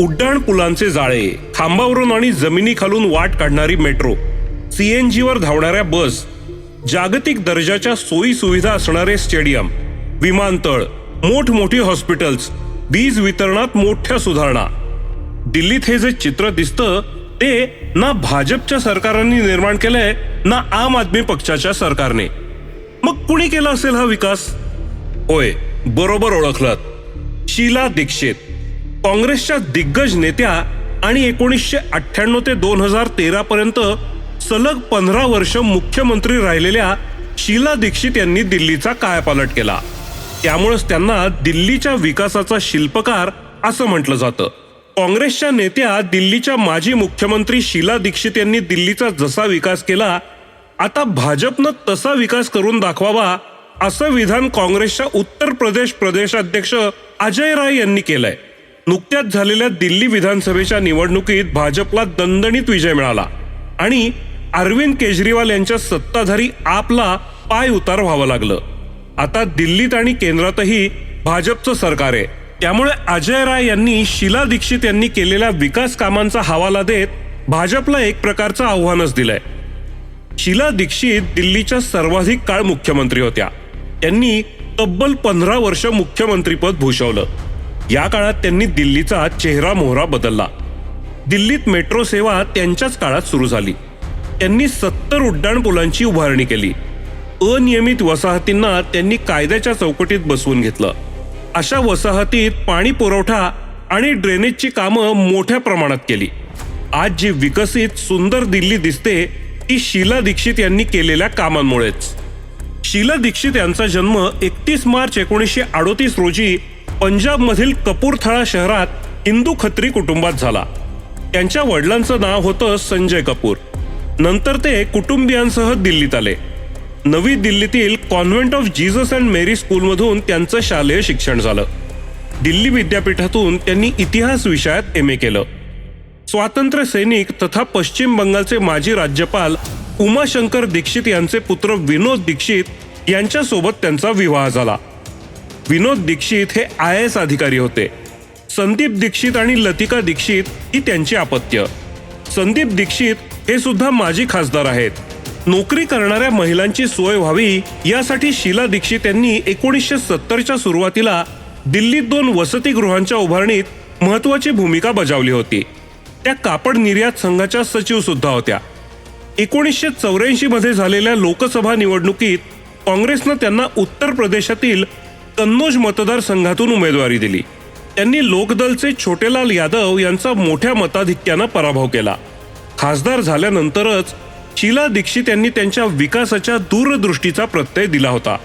उड्डाण पुलांचे जाळे खांबावरून आणि जमिनी खालून वाट काढणारी मेट्रो सीएनजी वर धावणाऱ्या बस जागतिक दर्जाच्या सोयी सुविधा असणारे स्टेडियम विमानतळ मोठमोठी हॉस्पिटल्स वीज वितरणात मोठ्या सुधारणा. दिल्लीत हे जे चित्र दिसतं ते ना भाजपच्या सरकारांनी निर्माण केलंय ना आम आदमी पक्षाच्या सरकारने. मग कुणी केला असेल हा विकास? होय बरोबर ओळखलात शीला दीक्षित. काँग्रेसच्या दिग्गज नेत्या आणि एकोणीसशे अठ्ठ्याण्णव ते दोन हजार तेरा पर्यंत सलग पंधरा वर्ष मुख्यमंत्री राहिलेल्या शीला दीक्षित यांनी दिल्लीचा कायापालट केला. त्यामुळेच त्यांना दिल्लीच्या विकासाचा शिल्पकार असं म्हटलं जातं. काँग्रेसच्या नेत्या दिल्लीच्या माजी मुख्यमंत्री शीला दीक्षित यांनी दिल्लीचा जसा विकास केला आता भाजपनं तसा विकास करून दाखवावा असं विधान काँग्रेसच्या उत्तर प्रदेश प्रदेशाध्यक्ष अजय राय यांनी केलंय. नुकत्याच झालेल्या दिल्ली विधानसभेच्या निवडणुकीत भाजपला दणदणीत विजय मिळाला. आणि अरविंद केजरीवाल यांच्या सत्ताधारी आपला पाय उतार व्हावं लागलं. आता दिल्लीत आणि केंद्रातही भाजपचं सरकार आहे. त्यामुळे अजय राय यांनी शीला दीक्षित यांनी केलेल्या विकास कामांचा हवाला देत भाजपला एक प्रकारचं आव्हानच दिलंय. शीला दीक्षित दिल्लीच्या सर्वाधिक काळ मुख्यमंत्री होत्या. त्यांनी तब्बल पंधरा वर्ष मुख्यमंत्रीपद भूषवलं. या काळात त्यांनी दिल्लीचा चेहरा मोहरा बदलला. दिल्लीत मेट्रो सेवा त्यांच्याच काळात सुरू झाली. त्यांनी सत्तर उड्डाण पुलांची उभारणी केली. अनियमित वसाहतींना त्यांनी कायद्याच्या चौकटीत बसवून घेतलं. अशा वसाहतीत पाणी पुरवठा आणि ड्रेनेजची कामं मोठ्या प्रमाणात केली. आज जी विकसित सुंदर दिल्ली दिसते ती शीला दीक्षित यांनी केलेल्या कामांमुळेच. शीला दीक्षित यांचा जन्म एकतीस मार्च एकोणीसशे अडोतीस रोजी पंजाबमधील कपूरथळा शहरात हिंदू खत्री कुटुंबात झाला. त्यांच्या वडिलांचं नाव होतं संजय कपूर. नंतर ते कुटुंबियांसह दिल्लीत आले. नवी दिल्लीतील convent of Jesus and Mary स्कूलमधून त्यांचं शालेय शिक्षण झालं. दिल्ली विद्यापीठातून त्यांनी इतिहास विषयात एम ए केलं. स्वातंत्र्य सैनिक तथा पश्चिम बंगालचे माजी राज्यपाल उमाशंकर दीक्षित यांचे पुत्र विनोद दीक्षित यांच्यासोबत त्यांचा विवाह झाला. विनोद दीक्षित हे आय एस अधिकारी होते. संदीप दीक्षित आणि लतिका दीक्षित ही त्यांची अपत्य. संदीप दीक्षित हे सुद्धा माजी खासदार आहेत. नोकरी करणाऱ्या महिलांची सोय व्हावी यासाठी शीला दीक्षित यांनी एकोणीसशे सत्तरच्या सुरुवातीला दिल्लीत दोन वसतिगृहांच्या उभारणीत महत्वाची भूमिका बजावली होती. त्या कापड निर्यात संघाच्या सचिव सुद्धा होत्या. एकोणीसशे चौऱ्याऐंशी मध्ये झालेल्या लोकसभा निवडणुकीत काँग्रेसनं त्यांना उत्तर प्रदेशातील कन्नौज मतदारसंघातून उमेदवारी दिली. त्यांनी लोकदलचे छोटेलाल यादव यांचा मोठ्या मताधिक्यानं पराभव केला. खासदार झाल्यानंतरच शीला दीक्षित यांनी त्यांच्या विकासाच्या दूरदृष्टीचा प्रत्यय दिला होता.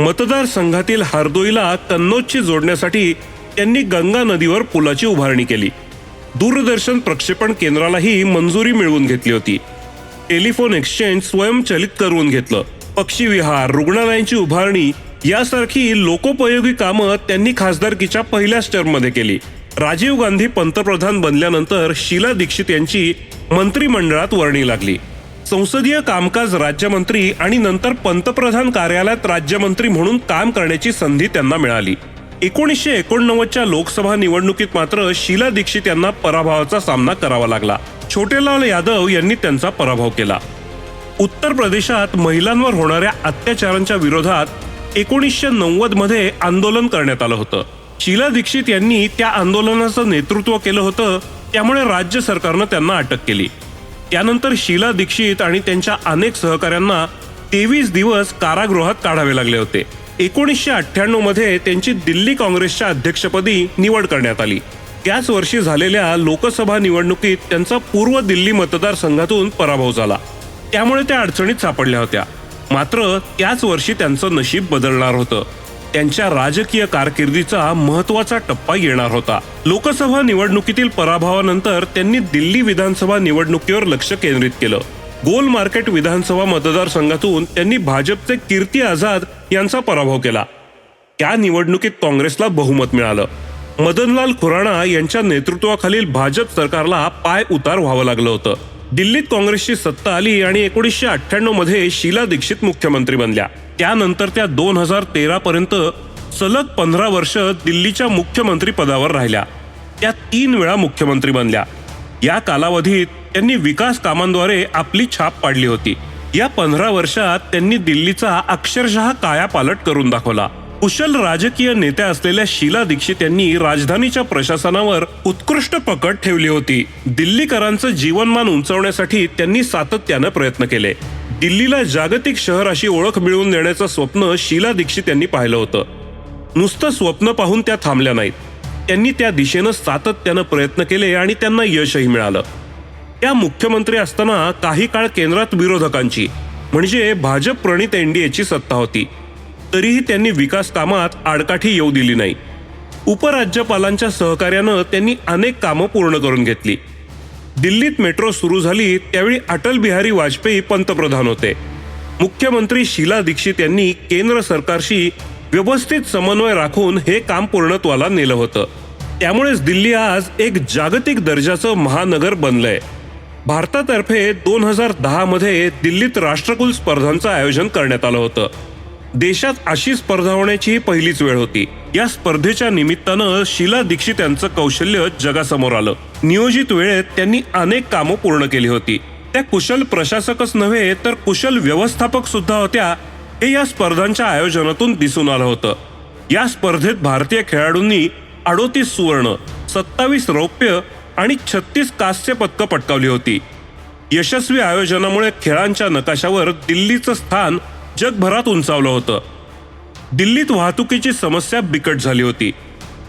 मतदारसंघातील हरदोईला कन्नौजशी जोडण्यासाठी त्यांनी गंगा नदीवर पुलाची उभारणी केली. दूरदर्शन प्रक्षेपण केंद्रालाही मंजुरी मिळवून घेतली होती. टेलिफोन एक्सचेंज स्वयंचलित करून घेतलं. पक्षी विहार रुग्णालयांची उभारणी यासारखी लोकोपयोगी कामं त्यांनी खासदारकीच्या पहिल्याच टर्ममध्ये केली. राजीव गांधी पंतप्रधान बनल्यानंतर शीला दीक्षित यांची मंत्रिमंडळात वर्णी लागली. संसदीय कामकाज राज्यमंत्री आणि नंतर पंतप्रधान कार्यालयात राज्यमंत्री म्हणून काम करण्याची संधी त्यांना मिळाली. एकोणीसशे एकोणनव्वदच्या लोकसभा निवडणुकीत मात्र शीला दीक्षित यांना पराभवाचा सामना करावा लागला. छोटेलाल यादव यांनी त्यांचा पराभव केला. उत्तर प्रदेशात महिलांवर होणाऱ्या अत्याचारांच्या विरोधात एकोणीसशे नव्वदमध्ये आंदोलन करण्यात आलं होतं. शीला दीक्षित यांनी त्या आंदोलनाचं नेतृत्व केलं होतं त्यामुळे राज्य सरकारनं त्यांना अटक केली. त्यानंतर शीला दीक्षित आणि त्यांच्या अनेक सहकाऱ्यांना तेवीस दिवस कारागृहात काढावे लागले होते. एकोणीसशे अठ्ठ्याण्णवमध्ये त्यांची दिल्ली काँग्रेसच्या अध्यक्षपदी निवड करण्यात आली. त्याच वर्षी झालेल्या लोकसभा निवडणुकीत त्यांचा पूर्व दिल्ली मतदारसंघातून पराभव झाला. त्यामुळे त्या अडचणीत सापडल्या होत्या. मात्र त्याच वर्षी त्यांचं नशीब बदलणार होतं. त्यांच्या राजकीय कारकिर्दीचा महत्त्वाचा टप्पा येणार होता. लोकसभा निवडणुकीतील पराभवानंतर त्यांनी दिल्ली विधानसभा निवडणुकीवर लक्ष केंद्रित केलं. गोल मार्केट विधानसभा मतदारसंघातून त्यांनी भाजपचे कीर्ती आझाद यांचा पराभव केला. त्या निवडणुकीत काँग्रेसला बहुमत मिळालं. मदनलाल खुराणा यांच्या नेतृत्वाखालील भाजप सरकारला पाय उतार व्हावं लागलं होतं. दिल्लीत काँग्रेसची सत्ता आली आणि एकोणीसशे अठ्ठ्याण्णवमध्ये शीला दीक्षित मुख्यमंत्री बनल्या. त्यानंतर त्या दोन हजार तेरा पर्यंत सलग पंधरा वर्ष दिल्लीच्या मुख्यमंत्री पदावर राहिल्या. त्या तीन वेळा मुख्यमंत्री बनल्या. या कालावधीत त्यांनी विकास कामांद्वारे आपली छाप पाडली होती. या पंधरा वर्षात त्यांनी दिल्लीचा अक्षरशः कायापालट करून दाखवला. कुशल राजकीय नेत्या असलेल्या शीला दीक्षित यांनी राजधानीच्या प्रशासनावर उत्कृष्ट पकड ठेवली होती. दिल्लीकरांचं जीवनमान उंचावण्यासाठी त्यांनी सातत्यानं प्रयत्न केले. दिल्लीला जागतिक शहर अशी ओळख मिळवून देण्याचं स्वप्न शीला दीक्षित यांनी पाहिलं होतं. नुसतं स्वप्न पाहून त्या थांबल्या नाहीत. त्यांनी त्या दिशेनं सातत्यानं प्रयत्न केले आणि त्यांना यशही मिळालं. त्या मुख्यमंत्री असताना काही काळ केंद्रात विरोधकांची म्हणजे भाजप प्रणित एनडीएची सत्ता होती. तरीही त्यांनी विकास कामात आडकाठी येऊ दिली नाही. उपराज्यपालांच्या सहकार्यानं त्यांनी अनेक कामं पूर्ण करून घेतली. दिल्लीत मेट्रो सुरू झाली त्यावेळी अटल बिहारी वाजपेयी पंतप्रधान होते. मुख्यमंत्री शीला दीक्षित यांनी केंद्र सरकारशी व्यवस्थित समन्वय राखून हे काम पूर्णत्वाला नेलं होतं. त्यामुळेच दिल्ली आज एक जागतिक दर्जाचं महानगर बनलंय. भारतातर्फे दोन हजार दहामध्ये दिल्लीत राष्ट्रकुल स्पर्धांचं आयोजन करण्यात आलं होतं. देशात अशी स्पर्धा होण्याची ही पहिलीच वेळ होती. या स्पर्धेच्या निमित्तानं शिला दीक्षित यांचं कौशल्य जगासमोर आलं. नियोजित वेळेत त्यांनी अनेक कामं पूर्ण केली होती. त्या कुशल प्रशासकच नव्हे तर कुशल व्यवस्थापक सुद्धा होत्या हे या स्पर्धांच्या आयोजनातून दिसून आलं होतं. या स्पर्धेत भारतीय खेळाडूंनी अडोतीस सुवर्ण सत्तावीस रौप्य आणि छत्तीस कांस्य पदकं पटकावली होती. यशस्वी आयोजनामुळे खेळांच्या नकाशावर दिल्लीचं स्थान जगभरात उंचावलं होतं. दिल्लीत वाहतुकीची समस्या बिकट झाली होती.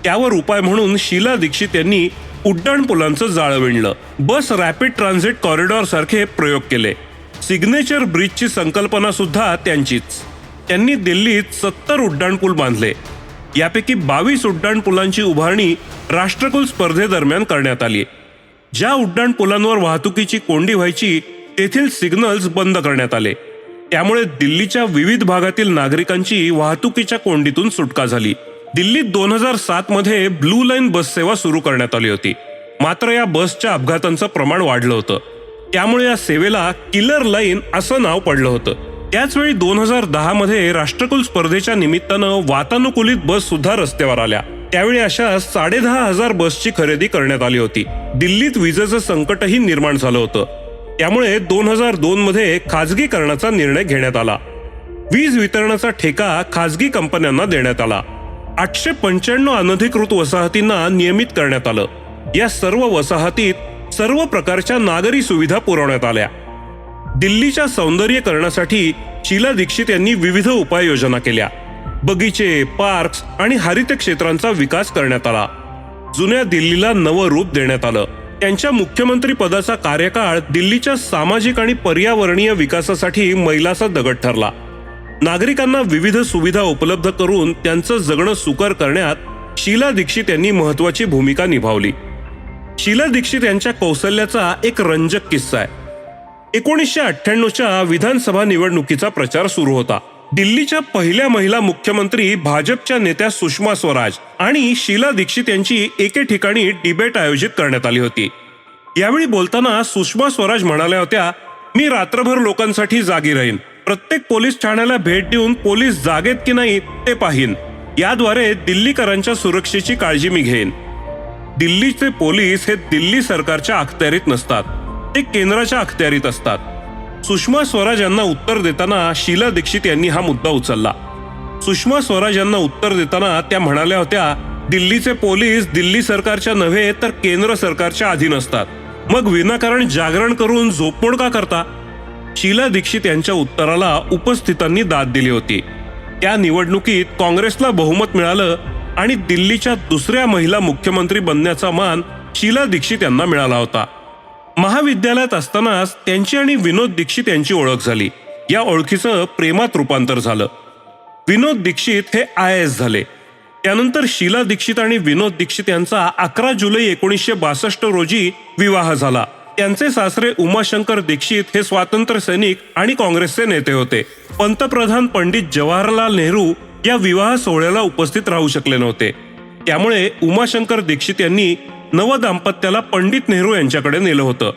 त्यावर उपाय म्हणून शीला दीक्षित यांनी उड्डाणपुलांचं जाळं विणलं. बस रॅपिड ट्रान्झिट कॉरिडॉर सारखे प्रयोग केले. सिग्नेचर ब्रिजची संकल्पना सुद्धा त्यांचीच. त्यांनी दिल्लीत सत्तर उड्डाणपूल बांधले. यापैकी बावीस उड्डाणपुलांची उभारणी राष्ट्रकुल स्पर्धेदरम्यान करण्यात आली. ज्या उड्डाणपुलांवर वाहतुकीची कोंडी व्हायची तेथील सिग्नल्स बंद करण्यात आले. त्यामुळे दिल्लीच्या विविध भागातील नागरिकांची वाहतुकीच्या कोंडीतून सुटका झाली. दिल्लीत दोन हजार सात मध्ये ब्लू लाईन बस सेवा सुरू करण्यात आली होती. मात्र या बसच्या अपघातांचं प्रमाण वाढलं होतं. त्यामुळे या सेवेला किलर लाईन असं नाव पडलं होतं. त्याचवेळी दोन हजार दहा मध्ये राष्ट्रकुल स्पर्धेच्या निमित्तानं वातानुकूलित बस सुद्धा रस्त्यावर आल्या. त्यावेळी अशा साडेदहा हजार बसची खरेदी करण्यात आली होती. दिल्लीत विजेचं संकटही निर्माण झालं होतं. त्यामुळे दोन हजार दोन मध्ये खाजगीकरणाचा निर्णय घेण्यात आला. वीज वितरणाचा ठेका खाजगी कंपन्यांना देण्यात आला. आठशे पंच्याण्णव अनधिकृत वसाहतींना नियमित करण्यात आलं. या सर्व वसाहतीत सर्व प्रकारच्या नागरी सुविधा पुरवण्यात आल्या. दिल्लीच्या सौंदर्यीकरणासाठी शीला दीक्षित यांनी विविध उपाययोजना केल्या. बगीचे पार्क्स आणि हरित क्षेत्रांचा विकास करण्यात आला. जुन्या दिल्लीला नवं रूप देण्यात आलं. त्यांच्या मुख्यमंत्री पदाचा कार्यकाळ दिल्लीच्या सामाजिक आणि पर्यावरणीय विकासासाठी मैलाचा दगड ठरला. नागरिकांना विविध सुविधा उपलब्ध करून त्यांचं जगणं सुकर करण्यात शीला दीक्षित यांनी महत्वाची भूमिका निभावली. शीला दीक्षित यांच्या कौशल्याचा एक रंजक किस्सा आहे. एकोणीसशे अठ्ठ्याण्णवच्या विधानसभा निवडणुकीचा प्रचार सुरू होता. दिल्लीच्या पहिल्या महिला मुख्यमंत्री भाजपच्या नेत्या सुषमा स्वराज आणि शीला दीक्षित यांची एके ठिकाणी डिबेट आयोजित करण्यात आली होती. यावेळी बोलताना सुषमा स्वराज म्हणाल्या होत्या मी रात्रभर लोकांसाठी जागी राहीन. प्रत्येक पोलीस ठाण्याला भेट देऊन पोलीस जागेत की नाही ते पाहीन. याद्वारे दिल्लीकरांच्या सुरक्षेची काळजी मी घेईन. दिल्लीचे पोलीस हे दिल्ली सरकारच्या अखत्यारीत नसतात. ते केंद्राच्या अखत्यारीत असतात. सुषमा स्वराज यांना उत्तर देताना शीला दीक्षित यांनी हा मुद्दा उचलला. सुषमा स्वराज यांना उत्तर देताना त्या म्हणाल्या होत्या दिल्लीचे पोलीस दिल्ली सरकारच्या नव्हे तर केंद्र सरकारच्या अधीन असतात. मग विनाकारण जागरण करून झोपमोड का करता? शीला दीक्षित यांच्या उत्तराला उपस्थितांनी दाद दिली होती. त्या निवडणुकीत काँग्रेसला बहुमत मिळालं आणि दिल्लीच्या दुसऱ्या महिला मुख्यमंत्री बनण्याचा मान शीला दीक्षित यांना मिळाला होता. महाविद्यालयात असतानाच त्यांची आणि विनोद दीक्षित यांची ओळख झाली. या ओळखीचं प्रेमात रूपांतर झालं. विनोद दीक्षित हे आय एस झाले. त्यानंतर शीला दीक्षित आणि विनोद दीक्षित यांचा अकरा जुलै एकोणीसशे बासष्ट रोजी विवाह झाला. त्यांचे सासरे उमाशंकर दीक्षित हे स्वातंत्र्य सैनिक आणि काँग्रेसचे नेते होते. पंतप्रधान पंडित जवाहरलाल नेहरू या विवाह सोहळ्याला उपस्थित राहू शकले नव्हते. त्यामुळे उमाशंकर दीक्षित यांनी नवदाम्पत्याला पंडित नेहरू यांच्याकडे नेलं होतं.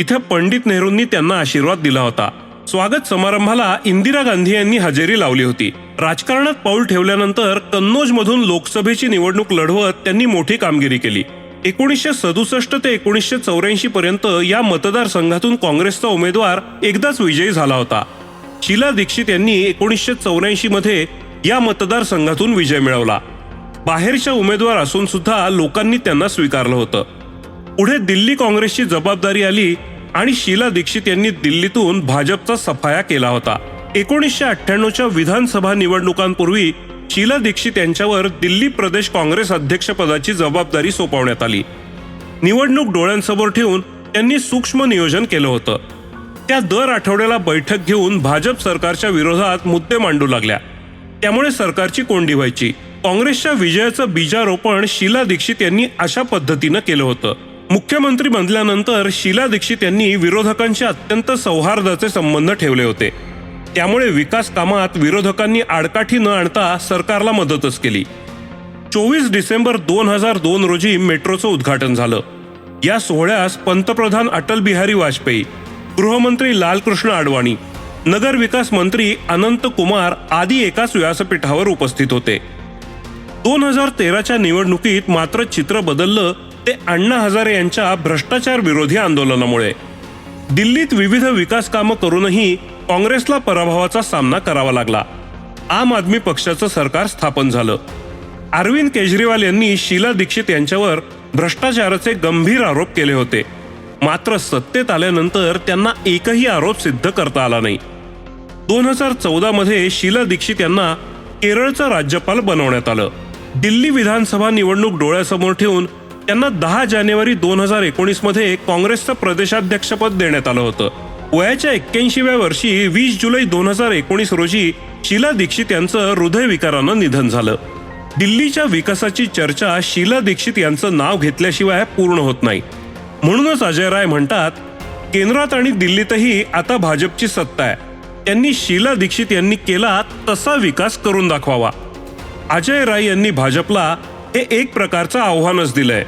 इथं पंडित नेहरूंनी त्यांना आशीर्वाद दिला होता. स्वागत समारंभाला इंदिरा गांधी यांनी हजेरी लावली होती. राजकारणात पाऊल ठेवल्यानंतर कन्नौज मधून लोकसभेची निवडणूक लढवत त्यांनी मोठी कामगिरी केली. एकोणीसशे सदुसष्ट ते एकोणीसशे चौऱ्याऐंशी पर्यंत या मतदारसंघातून काँग्रेसचा उमेदवार एकदाच विजयी झाला होता. शीला दीक्षित यांनी एकोणीसशे चौऱ्याऐंशी मध्ये या मतदारसंघातून विजय मिळवला. बाहेरच्या उमेदवार असून सुद्धा लोकांनी त्यांना स्वीकारलं होतं. पुढे दिल्ली काँग्रेसची जबाबदारी आली आणि शीला दीक्षित यांनी दिल्लीतून भाजपचा सफाया केला होता. एकोणीसशे अठ्ठ्याण्णवच्या विधानसभा निवडणुकांपूर्वी शीला दीक्षित यांच्यावर दिल्ली प्रदेश काँग्रेस अध्यक्षपदाची जबाबदारी सोपवण्यात आली. निवडणूक डोळ्यांसमोर ठेवून त्यांनी सूक्ष्म नियोजन केलं होतं. त्या दर आठवड्याला बैठक घेऊन भाजप सरकारच्या विरोधात मुद्दे मांडू लागल्या. त्यामुळे सरकारची कोंडी व्हायची. काँग्रेसच्या विजयाचं बीजारोपण शीला दीक्षित यांनी अशा पद्धतीनं केलं होतं. मुख्यमंत्री बनल्यानंतर शीला दीक्षित यांनी विरोधकांशी अत्यंत सौहार्दाचे संबंध ठेवले होते. त्यामुळे विकास कामात विरोधकांनी आडकाठी न आणता सरकारला मदतच केली. चोवीस डिसेंबर दोन हजार दोन रोजी मेट्रोचं उद्घाटन झालं. या सोहळ्यास पंतप्रधान अटल बिहारी वाजपेयी गृहमंत्री लालकृष्ण अडवाणी नगर विकास मंत्री अनंत कुमार आदी एकाच व्यासपीठावर उपस्थित होते. दोन हजार तेराच्या निवडणुकीत मात्र चित्र बदललं ते अण्णा हजारे यांच्या भ्रष्टाचार विरोधी आंदोलनामुळे. दिल्लीत विविध विकास कामं करूनही काँग्रेसला पराभवाचा सामना करावा लागला. आम आदमी पक्षाचं सरकार स्थापन झालं. अरविंद केजरीवाल यांनी शीला दीक्षित यांच्यावर भ्रष्टाचाराचे गंभीर आरोप केले होते. मात्र सत्तेत आल्यानंतर त्यांना एकही आरोप सिद्ध करता आला नाही. दोन हजार चौदामध्ये शीला दीक्षित यांना केरळचं राज्यपाल बनवण्यात आलं. दिल्ली विधानसभा निवडणूक डोळ्यासमोर ठेवून त्यांना दहा जानेवारी दोन हजार एकोणीसमध्ये काँग्रेसचं प्रदेशाध्यक्षपद देण्यात आलं होतं. वयाच्या एक्क्याऐंशीव्या वर्षी वीस जुलै दोन हजार एकोणीस रोजी शीला दीक्षित यांचं हृदयविकारानं निधन झालं. दिल्लीच्या विकासाची चर्चा शीला दीक्षित यांचं नाव घेतल्याशिवाय पूर्ण होत नाही. म्हणूनच अजय राय म्हणतात केंद्रात आणि दिल्लीतही आता भाजपची सत्ता आहे. त्यांनी शीला दीक्षित यांनी केला तसा विकास करून दाखवावा. अजय राय यांनी भाजपला हे एक प्रकारचं आव्हानच दिलंय.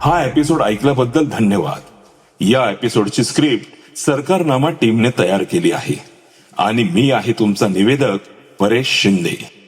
हा एपिसोड ऐकल्याबद्दल धन्यवाद. या एपिसोडची स्क्रिप्ट सरकारनामा टीमने तयार केली आहे. आणि मी आहे तुमचा निवेदक परेश शिंदे.